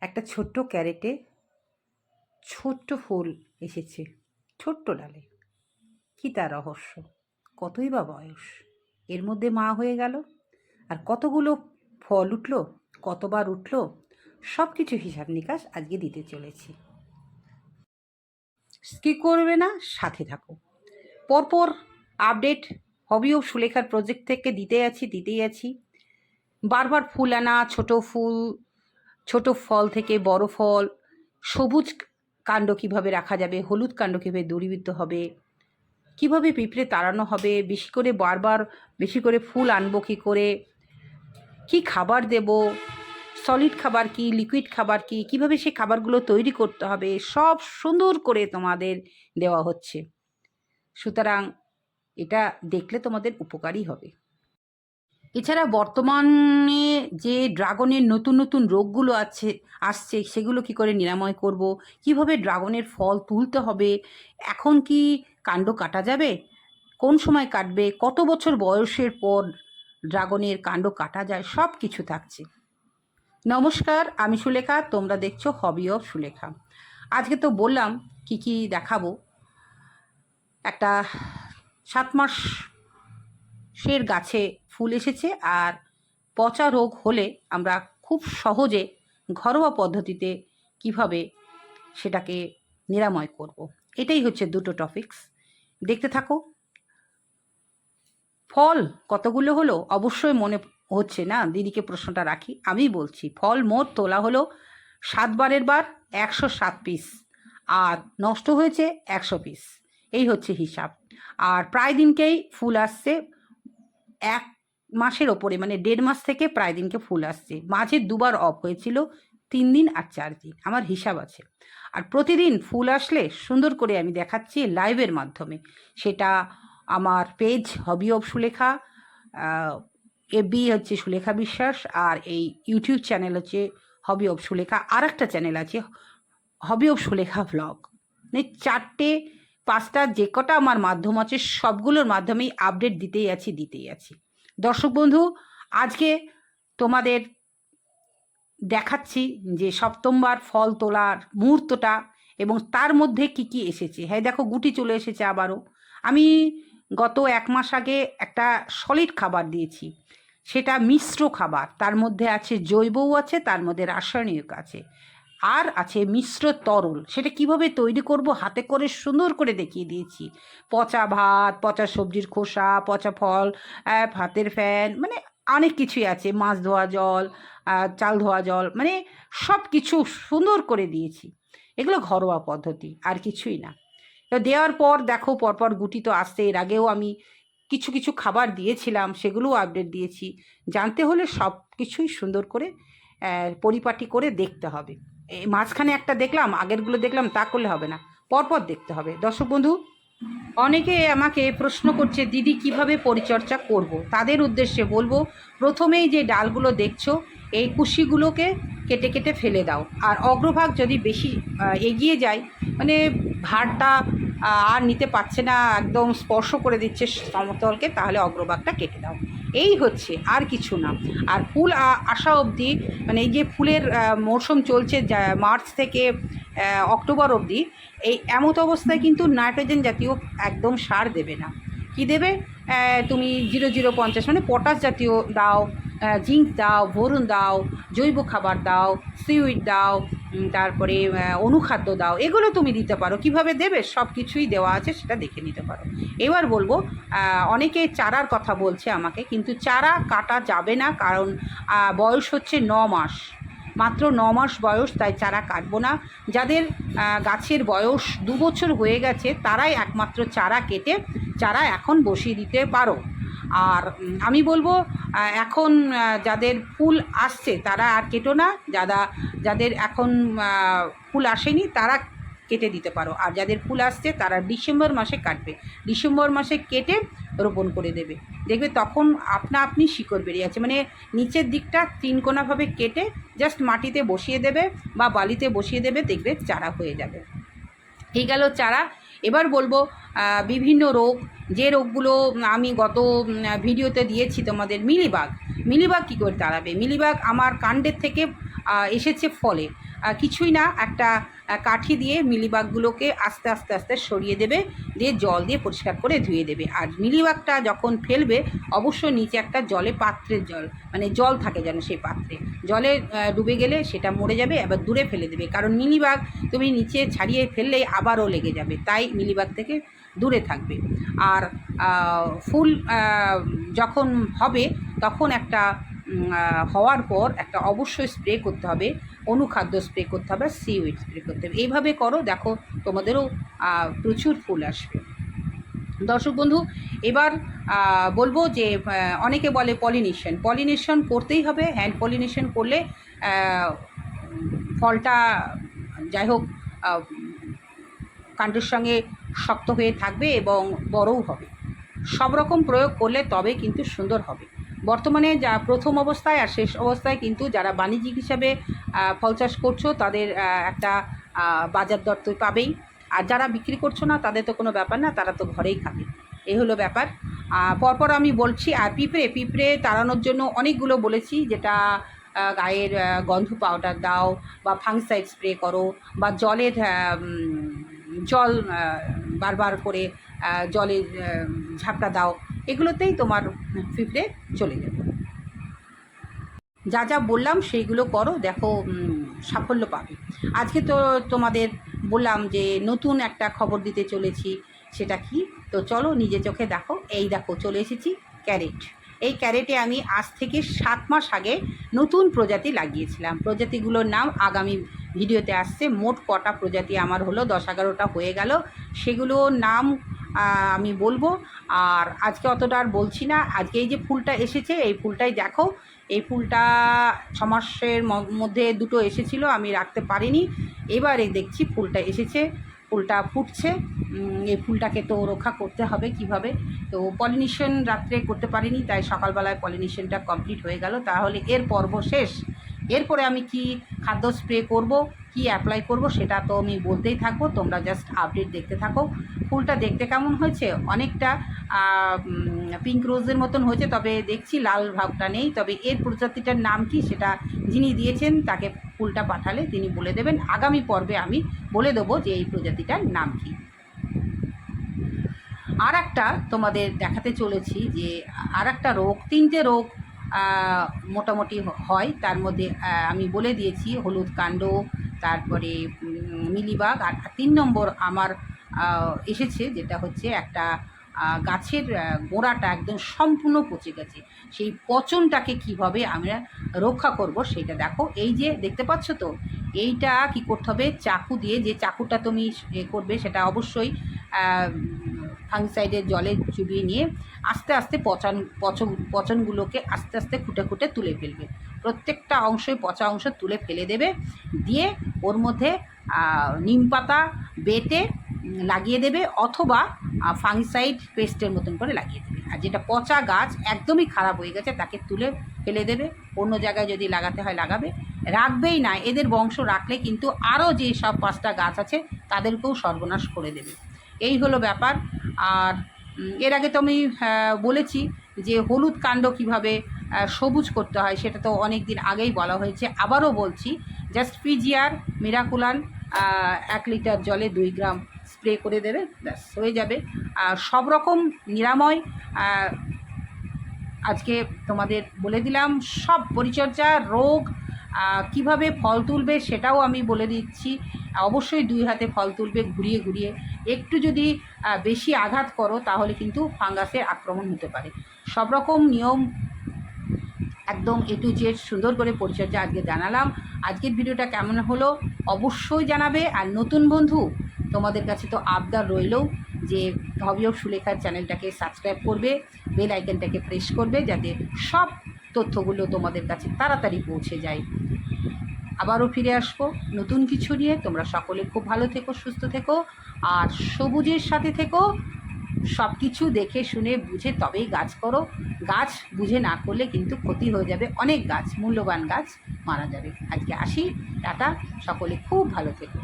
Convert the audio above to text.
একটা ছোট্ট ক্যারেটে ছোট্ট ফুল এসেছে। ছোট্ট ডালে। কী তার রহস্য? কতই বা বয়স? এর মধ্যে মা হয়ে গেল? আর কতগুলো ফল উঠল? কতবার উঠল? সব কিছু হিসাব নিকাশ আজকে দিতে চলেছি। কী করবে না? সাথে থাকো। পরপর আপডেট হবি সুলেখার প্রজেক্ট থেকে দিতে আছি, দিতেই আছি। বারবার ফুল আনা, ছোট ফুল ছোট ফল থেকে বড় ফল, সবুজ কাণ্ড কীভাবে রাখা যাবে, হলুদ কাণ্ড কীভাবে দূরীভূত হবে, কীভাবে পিঁপড়ে তাড়ানো হবে, বেশি করে বারবার বেশি করে ফুল আনব কী করে, কি খাবার দেব সলিড খাবার কি লিকুইড খাবার কি, কীভাবে সে খাবারগুলো তৈরি করতে হবে, সব সুন্দর করে তোমাদের দেওয়া হচ্ছে। সুতরাং এটা দেখলে তোমাদের উপকারই হবে। এছাড়া বর্তমানে যে ড্রাগনের নতুন নতুন রোগগুলো আছে, আসছে, সেগুলো কি করে নিরাময় করব? কীভাবে ড্রাগনের ফল তুলতে হবে? এখন কি কাণ্ড কাটা যাবে? কোন সময় কাটবে? কত বছর বয়সের পর ড্রাগনের কাণ্ড কাটা যায়? সব কিছু থাকছে। নমস্কার, আমি সুলেখা, তোমরা দেখছ হবি অফ সুলেখা। আজকে তো বললাম কি কি দেখাবো। একটা সাত মাস সের গাছে ফুল এসেছে আর পচা রোগ হলে আমরা খুব সহজে ঘরোয়া পদ্ধতিতে কীভাবে সেটাকে নিরাময় করব। এটাই হচ্ছে দুটো টপিকস দেখতে থাকো। ফল কতগুলো হলো? অবশ্যই মনে হচ্ছে না। দিদিকে প্রশ্নটা রাখি। আমি বলছি, ফল মোট তোলা হলো সাতবারের বার একশো সাত পিস আর নষ্ট হয়েছে একশো পিস এই হচ্ছে হিসাব। আর প্রায় দিনকেই ফুল আসছে এক মাসের ওপরে মানে দেড় মাস থেকে প্রায় দিনকে ফুল আসছে। মাঝে দুবার অফ হয়েছিল, তিন দিন আর চার দিন। আমার হিসাব আছে। আর প্রতিদিন ফুল আসলে সুন্দর করে আমি দেখাচ্ছি লাইভের মাধ্যমে। সেটা আমার page hobby of Sulekha FB হচ্ছে সুলেখা বিশ্বাস আর এই ইউটিউব চ্যানেল হচ্ছে হবি অফ সুলেখা আর একটা চ্যানেল আছে হবি অফ সুলেখা ব্লগ মানে চারটে, পাঁচটা যে কটা আমার মাধ্যম আছে, সবগুলোর মাধ্যমেই আপডেট দিতেই আছি দিতেই আছি। দর্শক বন্ধু, আজকে তোমাদের দেখাচ্ছি যে সপ্তমবার ফল তোলার মুহূর্তটা এবং তার মধ্যে কি কি এসেছে। হ্যাঁ দেখো গুটি চলে এসেছে আবারও। আমি গত এক মাস আগে একটা সলিড খাবার দিয়েছি। সেটা মিশ্র খাবার। তার মধ্যে আছে জৈবও আছে, তার মধ্যে রাসায়নিক আছে। আর আছে মিশ্র তরল। সেটা কীভাবে তৈরি করব? হাতে করে সুন্দর করে দেখিয়ে দিয়েছি। পচা ভাত, পচা সবজির খোসা, পচা ফল ভাতের ফ্যান মানে অনেক কিছুই আছে। মাছ ধোয়া জল চাল ধোয়া জল মানে সব কিছু সুন্দর করে দিয়েছি। এগুলো ঘরোয়া পদ্ধতি, আর কিছুই না। দেওয়ার পর দেখো, পরপর গুটি তো আসছে। এর আগেও আমি কিছু কিছু খাবার দিয়েছিলাম, সেগুলোও আপডেট দিয়েছি। জানতে হলে সব কিছুই সুন্দর করে পরিপাটি করে দেখতে হবে। মাঝখানে একটা দেখলাম, আগেরগুলো দেখলাম, তা করলে হবে না। পরপর দেখতে হবে। দর্শক বন্ধু, অনেকে আমাকে প্রশ্ন করছে, দিদি, কীভাবে পরিচর্যা করব। তাদের উদ্দেশ্যে বলব, প্রথমেই যে ডালগুলো দেখছ, এই কুশিগুলোকে কেটে কেটে ফেলে দাও। আর অগ্রভাগ যদি বেশি এগিয়ে যায় মানে ভারটা আর নিতে পারছে না, একদম স্পর্শ করে দিচ্ছে সমতলকে, তাহলে অগ্রভাগটা কেটে দাও। এই হচ্ছে, আর কিছু না। আর ফুল আসা অবধি মানে এই যে ফুলের মরশুম চলছে মার্চ থেকে অক্টোবর অবধি, এই এমত অবস্থায় কিন্তু নাইট্রোজেন জাতীয় একদম সার দেবে না। কি দেবে? তুমি জিরো জিরো পঞ্চাশ মানে পটাশ জাতীয় দাও জিঙ্ক দাও, ভরুন দাও, জৈব খাবার দাও, সিউইড দাও তারপরে অনুখাদ্য দাও, এগুলো তুমি দিতে পারো। কীভাবে দেবে? সব কিছুই দেওয়া আছে, সেটা দেখে নিতে পারো। এবার বলব অনেকে চারার কথা বলছে আমাকে, কিন্তু চারা কাটা যাবে না, কারণ বয়স হচ্ছে ন মাস। মাত্র ন মাস বয়স, তাই চারা কাটবো না। যাদের গাছের বয়স দু বছর হয়ে গেছে, তারাই একমাত্র চারা কেটে, চারা এখন বসিয়ে দিতে পারো। আর আমি বলব এখন যাদের ফুল আসছে তারা আর কেটো না। যারা যাদের এখন ফুল আসেনি তারা কেটে দিতে পারো। আর যাদের ফুল আসছে তারা ডিসেম্বর মাসে কাটবে। ডিসেম্বর মাসে কেটে রোপণ করে দেবে। দেখবে তখন আপনা আপনি শিকড় বেরিয়ে আছে মানে নিচের দিকটা তিনকোনাভাবে কেটে জাস্ট মাটিতে বসিয়ে দেবে বা বালিতে বসিয়ে দেবে, দেখবে চারা হয়ে যাবে। এই গেল চারা। এবার বলব বিভিন্ন রোগ, যে রোগগুলো আমি গত ভিডিওতে দিয়েছি তোমাদের, মিলিবাগ। মিলিবাগ কী করে তাড়াবে মিলিবাগ আমার কাণ্ডের থেকে এসেছে ফলে। কিছুই না, একটা কাঠি দিয়ে মিলিবাগগুলোকে আস্তে আস্তে আস্তে সরিয়ে দেবে, দিয়ে জল দিয়ে পরিষ্কার করে ধুয়ে দেবে। আর মিলিবাগটা যখন ফেলবে, অবশ্যই নিচে একটা জলে পাত্রের জল মানে জল থাকে যেন সেই পাত্রে। জলে ডুবে গেলে সেটা মরে যাবে এবার দূরে ফেলে দেবে। কারণ মিলিবাগ তুমি নিচে ছাড়িয়ে ফেললেই আবারও লেগে যাবে, তাই মিলিবাগ থেকে দূরে থাকবে। আর ফুল যখন হবে, তখন একটা হওয়ার পর একটা অবশ্যই স্প্রে করতে হবে অনুখাদ্য স্প্রে করতে হবে সি সিউইড স্প্রে করতে হবে। এইভাবে করো, দেখো তোমাদেরও প্রচুর ফুল আসবে। দর্শক বন্ধু, এবার বলব যে অনেকে বলে পলিনেশন পলিনেশন করতেই হবে হ্যান্ড পলিনেশন করলে ফলটা যাই হোক কাণ্ডের সঙ্গে শক্ত হয়ে থাকবে এবং বড়ও হবে। সব রকম প্রয়োগ করলে তবে কিন্তু সুন্দর হবে। বর্তমানে যা প্রথম অবস্থায় আর শেষ অবস্থায় কিন্তু যারা বাণিজ্যিক হিসাবে ফল চাষ করছ, তাদের একটা বাজার দর তো পাবেই। আর যারা বিক্রি করছ না, তাদের তো কোনো ব্যাপার না, তারা তো ঘরেই খাবে। এই হলো ব্যাপার। পরপর আমি বলছি, আর পিঁপড়ে পিঁপড়ে তাড়ানোর জন্য অনেকগুলো বলেছি, যেটা গায়ের গন্ধ পাউডার দাও, বা ফাংসাইড স্প্রে করো, বা জলের জল বারবার করে জলের ঝাপটা দাও। এগুলোতেই তোমার পিঁপড়ে চলে যাবে। যা যা বললাম সেইগুলো করো, দেখো সাফল্য পাবে। আজকে তো তোমাদের বললাম যে নতুন একটা খবর দিতে চলেছি, সেটা কি? তো চলো নিজে চোখে দেখো। এই দেখো, চলে এসেছি ক্যারেট। এই ক্যারেটে আমি আজ থেকে সাত মাস আগে নতুন প্রজাতি লাগিয়েছিলাম। প্রজাতিগুলোর নাম আগামী ভিডিওতে আসছে। মোট কটা প্রজাতি আমার হলো, দশ এগারোটা হয়ে গেল। সেগুলোর নাম আমি বলব। আর আজকে অতটা আর বলছি না। আজকে এই যে ফুলটা এসেছে, এই ফুলটাই দেখো। এই ফুলটা ছ মাসের মধ্যে দুটো এসেছিল, আমি রাখতে পারিনি। এবারে দেখছি ফুলটা এসেছে, ফুলটা ফুটছে। এই ফুলটাকে তো রক্ষা করতে হবে কীভাবে? তো পলিনেশন রাত্রে করতে পারিনি, তাই সকালবেলায় পলিনেশনটা কমপ্লিট হয়ে গেল। তাহলে এর পর্ব শেষ। এরপরে আমি কি খাদ্য স্প্রে করব, কি অ্যাপ্লাই করব, সেটা তো আমি বলতেই থাকব। তোমরা জাস্ট আপডেট দেখতে থাকো। ফুলটা দেখতে কেমন হয়েছে? অনেকটা পিঙ্ক রোজের মতন হয়েছে, তবে দেখছি লাল ভাবটা নেই। তবে এর প্রজাতিটার নাম কি সেটা যিনি দিয়েছেন, তাকে ফুলটা পাঠালে তিনি বলে দেবেন। আগামী পর্বে আমি বলে দেবো যে এই প্রজাতিটার নাম কি। আর একটা তোমাদের দেখাতে চলেছি যে আর একটা রোগ, তিনটে রোগ মোটামুটি হয়। তার মধ্যে আমি বলে দিয়েছি হলুদ কাণ্ড, তারপরে মিলিবাগ, আর তিন নম্বর আমার এসেছে, যেটা হচ্ছে একটা গাছের গোড়াটা একদম সম্পূর্ণ পচে গেছে। সেই পচনটাকে কীভাবে আমরা রক্ষা করব সেটা দেখো। এই যে দেখতে পাচ্ছ তো, এইটা কি করতে হবে? চাকু দিয়ে যে চাকুটা তুমি করবে সেটা অবশ্যই ফাংসাইডের জলে চুবিয়ে নিয়ে আস্তে আস্তে পচন পচন, পচনগুলোকে আস্তে আস্তে খুঁটে খুঁটে তুলে ফেলবে। প্রত্যেকটা অংশই পচা অংশ তুলে ফেলে দেবে। দিয়ে ওর মধ্যে নিম পাতা বেটে লাগিয়ে দেবে অথবা ফাংসাইড পেস্টের মতন করে লাগিয়ে দেবে। আর যেটা পচা গাছ একদমই খারাপ হয়ে গেছে, তাকে তুলে ফেলে দেবে, অন্য জায়গায় যদি লাগাতে হয় লাগাবে। রাখবেই না, এদের বংশ রাখলে কিন্তু আরও যে সব পাঁচটা গাছ আছে, তাদেরকেও সর্বনাশ করে দেবে। এই হলো ব্যাপার। আর এর আগে তো আমি বলেছি যে হলুদ কাণ্ড কীভাবে সবুজ করতে হয়, সেটা তো অনেক দিন আগেই বলা হয়েছে। আবারও বলছি জাস্ট পিজিআর মিরাকুলান এক লিটার জলে দুই গ্রাম স্প্রে করে দেবে, ব্যাস, হয়ে যাবে। আর সব রকম নিরাময় আজকে তোমাদের বলে দিলাম। সব পরিচর্যা, রোগ কীভাবে ফল তুলবে সেটাও আমি বলে দিচ্ছি। অবশ্যই দুই হাতে ফল তুলবে, ঘুরিয়ে ঘুরিয়ে। একটু যদি বেশি আঘাত করো, তাহলে কিন্তু ফাঙ্গাসের আক্রমণ হতে পারে। সব রকম নিয়ম, একদম এ টু জেড সুন্দর করে পরিচর্যা আজকে জানালাম। আজকের ভিডিওটা কেমন হলো, অবশ্যই জানাবে। আর নতুন বন্ধু তোমাদের কাছে তো আবদার রইলেও যে হবি অফ সুলেখার চ্যানেলটাকে সাবস্ক্রাইব করবে, বেল আইকনটাকে প্রেস করবে যাতে সব তথ্যগুলো তোমাদের কাছে তাড়াতাড়ি পৌঁছে যায়। আবারও ফিরে আসব নতুন কিছু নিয়ে। তোমরা সকলে খুব ভালো থেকো, সুস্থ থেকো, আর সবুজের সাথে থেকো। সব কিছু দেখে, শুনে, বুঝে তবেই গাছ করো। গাছ বুঝে না করলে কিন্তু ক্ষতি হয়ে যাবে অনেক গাছ, মূল্যবান গাছ মারা যাবে। আজকে আসি, টাটা, সকলে খুব ভালো থেকো।